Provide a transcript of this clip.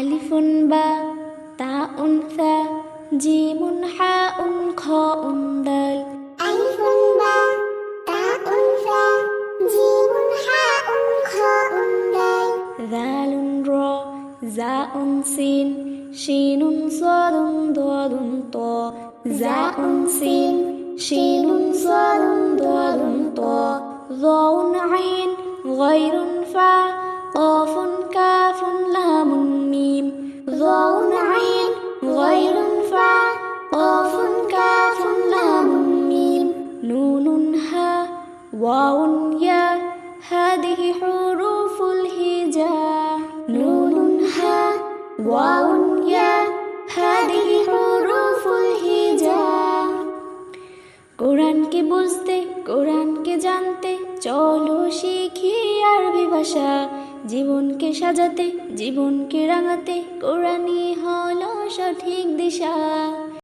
ألف باء تاء ثاء جيم حاء خاء دال ألف باء تاء ثاء جيم حاء خاء دال ذال راء زاء سين شين صاد ضاد طاء زاء سين شين صاد ضاد طاء ضاء عين غير فاء قاف واو يا هذه حروف الهجاء نون ها واو يا هذه حروف الهجاء কোরআনকে বুঝতে কোরআনকে জানতে চলো শিখি আরবি ভাষা জীবনকে সাজাতে জীবনকে রাঙাতে কোরআনই হলো সঠিক দিশা